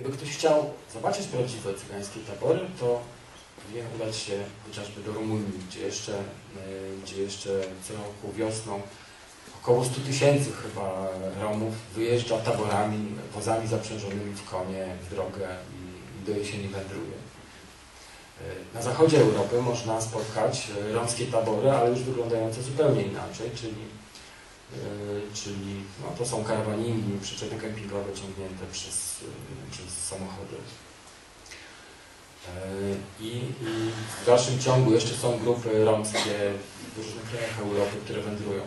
Gdyby ktoś chciał zobaczyć prawdziwe cygańskie tabory, to powinien udać się chociażby do Rumunii, gdzie jeszcze, e, gdzie jeszcze co roku wiosną około 100 tysięcy chyba Romów wyjeżdża taborami, wozami zaprzężonymi w konie, w drogę i, do jesieni wędruje. E, na zachodzie Europy można spotkać e, romskie tabory, ale już wyglądające zupełnie inaczej, czyli, czyli no, to są karawaningi, przyczepy kempingowe ciągnięte przez, przez samochody. I, I, w dalszym ciągu jeszcze są grupy romskie w różnych krajach Europy, które wędrują.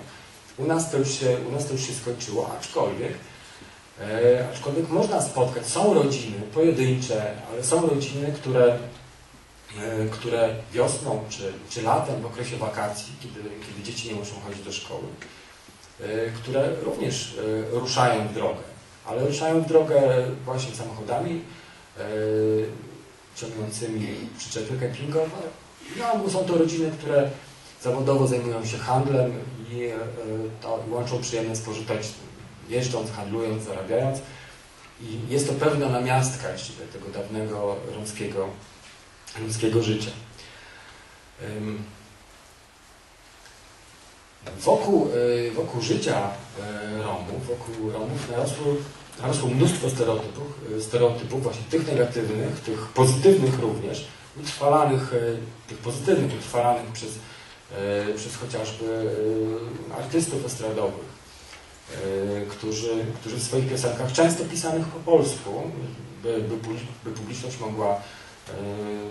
U nas to już się, u nas to już się skończyło, aczkolwiek, e, aczkolwiek można spotkać, są rodziny pojedyncze, ale są rodziny, które, e, które wiosną czy, czy latem w okresie wakacji, kiedy, kiedy dzieci nie muszą chodzić do szkoły, e, które również e, ruszają w drogę, ale ruszają w drogę właśnie samochodami, e, ciągnącymi przyczepy kempingowe. No, są to rodziny, które zawodowo zajmują się handlem i, e, to, łączą przyjemne z pożytecznym, jeżdżąc, handlując, zarabiając. I jest to pewna namiastka tego dawnego romskiego, romskiego życia. Wokół, e, wokół życia e, Romów, wokół Romów narosło narosło mnóstwo stereotypów, e, stereotypów właśnie tych negatywnych, tych pozytywnych również, utrwalanych, tych pozytywnych utrwalanych przez, przez chociażby artystów estradowych, którzy, którzy w swoich piosenkach, często pisanych po polsku, by, by, by publiczność mogła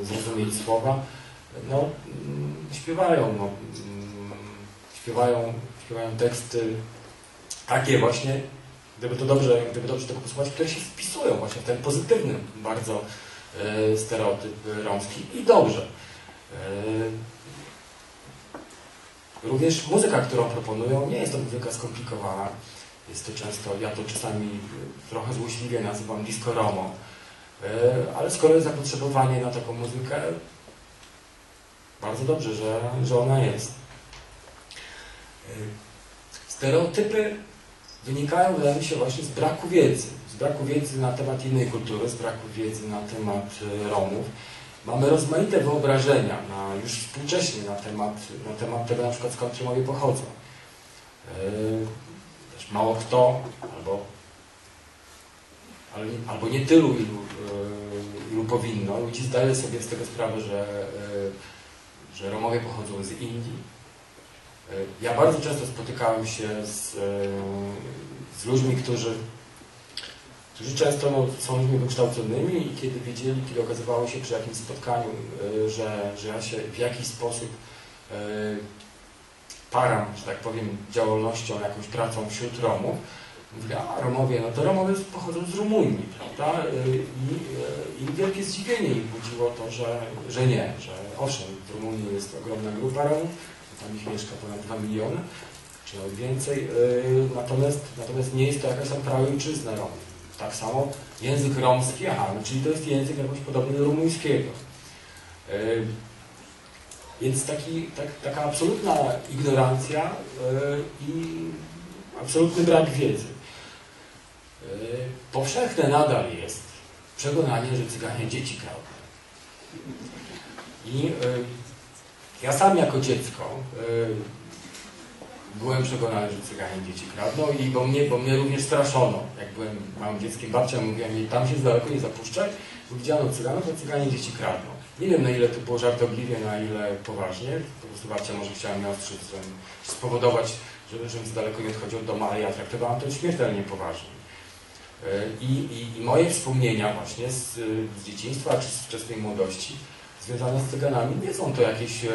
zrozumieć słowa, no, mm, śpiewają, no, mm, śpiewają, śpiewają teksty takie właśnie, gdyby to dobrze, gdyby dobrze tego posłuchać, które się wpisują właśnie w ten pozytywny bardzo e, stereotyp romski i dobrze. E, również muzyka, którą proponują, nie jest to muzyka skomplikowana. Jest to często, ja to czasami trochę złośliwie nazywam disco romo, e, ale skoro jest zapotrzebowanie na taką muzykę, bardzo dobrze, że, że ona jest. E, stereotypy wynikają, wydaje mi się, właśnie z braku wiedzy. Z braku wiedzy na temat innej kultury, z braku wiedzy na temat e, Romów. Mamy rozmaite wyobrażenia na, już współcześnie na temat, na temat tego, na przykład skąd Romowie pochodzą. Yy, też mało kto, albo, albo nie tylu, ilu, ilu powinno, ludzi zdaje sobie z tego sprawę, że, że Romowie pochodzą z Indii, ja bardzo często spotykałem się z, z ludźmi, którzy, którzy często no, są ludźmi wykształconymi i kiedy wiedzieli, kiedy okazywało się przy jakimś spotkaniu, e, że, że ja się w jakiś sposób e, param, że tak powiem, działalnością, jakąś pracą wśród Romów, mówię, a Romowie, no to Romowie pochodzą z Rumunii, prawda? E, I, i wielkie zdziwienie ich budziło to, że, że nie, że owszem, w Rumunii jest ogromna grupa Romów, tam ich mieszka ponad 2 miliony, czy nawet więcej, yy, natomiast, natomiast nie jest to jakaś tam praojczyzna Romów. Tak samo język romski, aha, no czyli to jest język jakoś podobny do rumuńskiego. Yy, więc taki, tak, taka absolutna ignorancja yy, i absolutny brak wiedzy. Powszechne nadal jest przekonanie, że cyganie dzieci kradną. I ja sam jako dziecko yy, byłem przekonany, że cyganie dzieci kradną i bo mnie, bo mnie również straszono. Jak byłem małym dzieckiem, babcia mówiła mi, tam się z daleko nie zapuszczaj, bo widziano cyganów, to cyganie dzieci kradną. Nie wiem na ile to było żartobliwie, na ile poważnie. Po prostu babcia może chciała mnie ostrzyć, spowodować, że, żebym z daleko nie odchodził od domu, ale ja traktowałam to śmiertelnie poważnie. Y, I, i, I, moje wspomnienia właśnie z, z dzieciństwa czy z wczesnej młodości związane z cyganami nie są to jakieś e,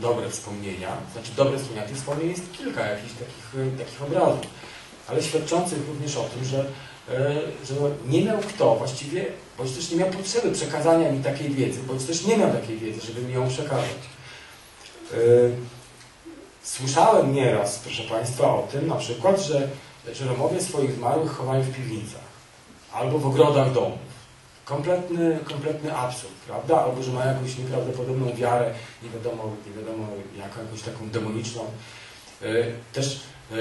dobre wspomnienia. Znaczy dobre wspomnienia, tych wspomnień jest kilka jakichś takich, e, takich obrazów, ale świadczących również o tym, że, e, że nie miał kto właściwie, bądź też nie miał potrzeby przekazania mi takiej wiedzy, bądź też nie miał takiej wiedzy, żeby mi ją przekazać. Słyszałem nieraz, proszę Państwa, o tym na przykład, że, że Romowie swoich zmarłych chowają w piwnicach albo w ogrodach domów kompletny, kompletny absurd, prawda? Albo że ma jakąś nieprawdopodobną wiarę, nie wiadomo, nie wiadomo jaką, jakąś taką demoniczną. E, też e,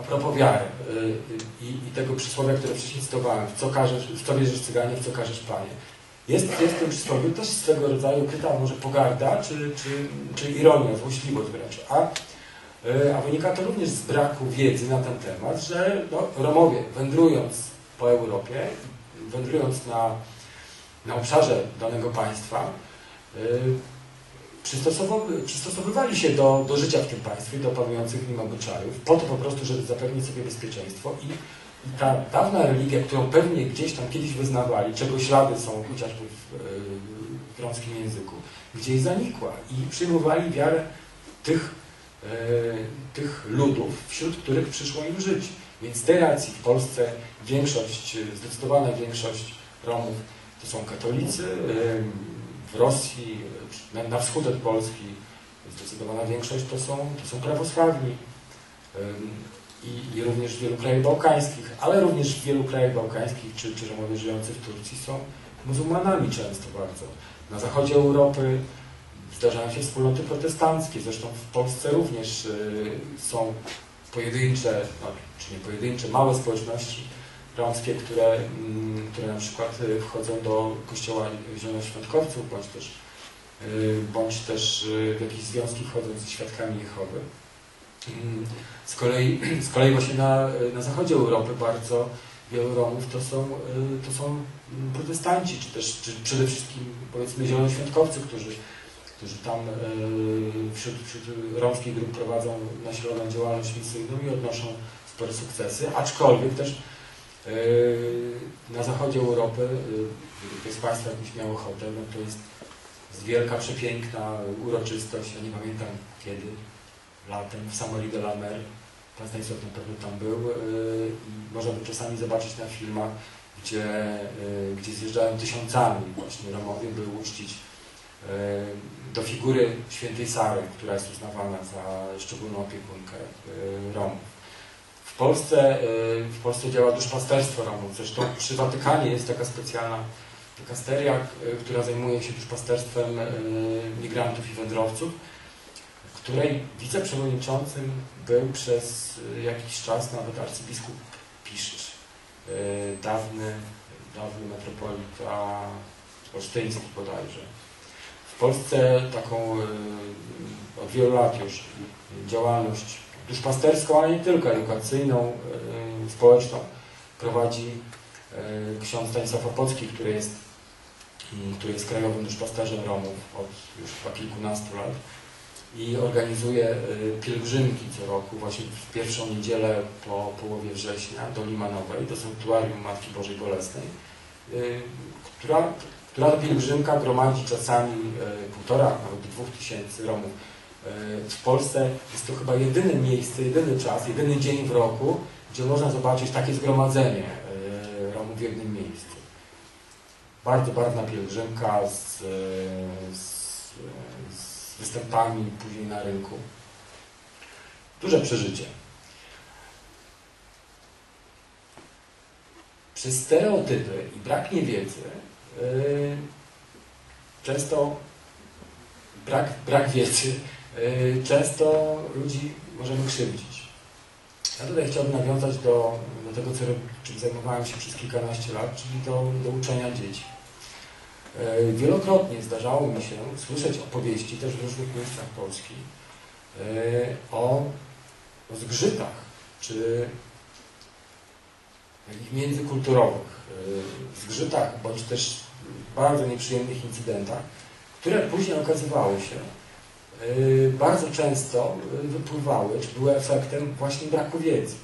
a propos wiary y, i, i tego przysłowia, które wcześniej cytowałem, w co, każesz, w co wierzysz cyganie, w co każesz panie. Jest, jest w tym przysłowiu też swego rodzaju ukryta może pogarda, czy, czy, czy ironia, złośliwość wręcz. A, a wynika to również z braku wiedzy na ten temat, że no, Romowie wędrując po Europie, wędrując na, na obszarze danego państwa, y, przystosowywali się do, do życia w tym państwie, do panujących w nim obyczajów, po to po prostu, żeby zapewnić sobie bezpieczeństwo i, ta dawna religia, którą pewnie gdzieś tam kiedyś wyznawali, czego ślady są chociażby w, w romskim języku, gdzieś zanikła i przyjmowali wiarę tych, e, tych ludów, wśród których przyszło im żyć. Więc z tej racji w Polsce większość, zdecydowana większość Romów to są katolicy, w Rosji, na, wschód od Polski zdecydowana większość to są, to są prawosławni I, i również w wielu krajach bałkańskich, ale również w wielu krajach bałkańskich czy, czy Romowie żyjący w Turcji są muzułmanami często bardzo. Na zachodzie Europy zdarzają się wspólnoty protestanckie, zresztą w Polsce również y, są pojedyncze, no, czy nie pojedyncze, małe społeczności romskie, które, mm, które na przykład y, wchodzą do kościoła zielonoświątkowców, bądź też, y, bądź też y, w jakieś związki wchodzą ze świadkami Jehowy. Mm, z kolei, z kolei właśnie na, na zachodzie Europy bardzo wielu Romów to są, to są mm, protestanci, czy też czy przede wszystkim powiedzmy zielonoświątkowcy, którzy, którzy tam wśród, wśród romskich grup prowadzą nasilną działalność misyjną i odnoszą spore sukcesy, aczkolwiek też Yy, na zachodzie Europy, gdyby ktoś z Państwa jakiś miał ochotę, no to jest, jest wielka, przepiękna uroczystość, ja nie pamiętam kiedy, latem w Samori de la Mer, Pan Stanisław na pewno tam był yy, i można by czasami zobaczyć na filmach, gdzie, gdzie zjeżdżają tysiącami właśnie Romowie, by uczcić do figury świętej Sary, która jest uznawana za szczególną opiekunkę Romów. W Polsce, y, w Polsce działa duszpasterstwo Romów. Zresztą przy Watykanie jest taka specjalna dekasteria, y, która zajmuje się duszpasterstwem migrantów i wędrowców, której wiceprzewodniczącym był przez jakiś czas nawet arcybiskup Piszcz, dawny, dawny metropolita olsztyński bodajże. W Polsce taką od wielu lat już działalność duszpasterską, ale nie tylko, edukacyjną, e, społeczną prowadzi e, ksiądz Stanisław Opocki, który jest, który jest krajowym duszpasterzem Romów od już chyba kilkunastu lat i organizuje pielgrzymki co roku, właśnie w pierwszą niedzielę po połowie września do Limanowej, do Sanktuarium Matki Bożej Bolesnej, która, która pielgrzymka gromadzi czasami półtora, nawet dwóch tysięcy Romów E, w Polsce jest to chyba jedyne miejsce, jedyny czas, jedyny dzień w roku, gdzie można zobaczyć takie zgromadzenie e, Romów w jednym miejscu. Bardzo barwna pielgrzymka z, z, z występami później na rynku. Duże przeżycie. Przez stereotypy i brak niewiedzy często brak, brak wiedzy Y, często ludzi możemy krzywdzić. Ja tutaj chciałbym nawiązać do, do tego, co, czym zajmowałem się przez kilkanaście lat, czyli do, do uczenia dzieci. Y, wielokrotnie zdarzało mi się słyszeć opowieści też w różnych miejscach Polski y, o, o zgrzytach, czy takich międzykulturowych zgrzytach, bądź też bardzo nieprzyjemnych incydentach, które później okazywały się, Y, bardzo często y, wypływały, czy były efektem właśnie braku wiedzy.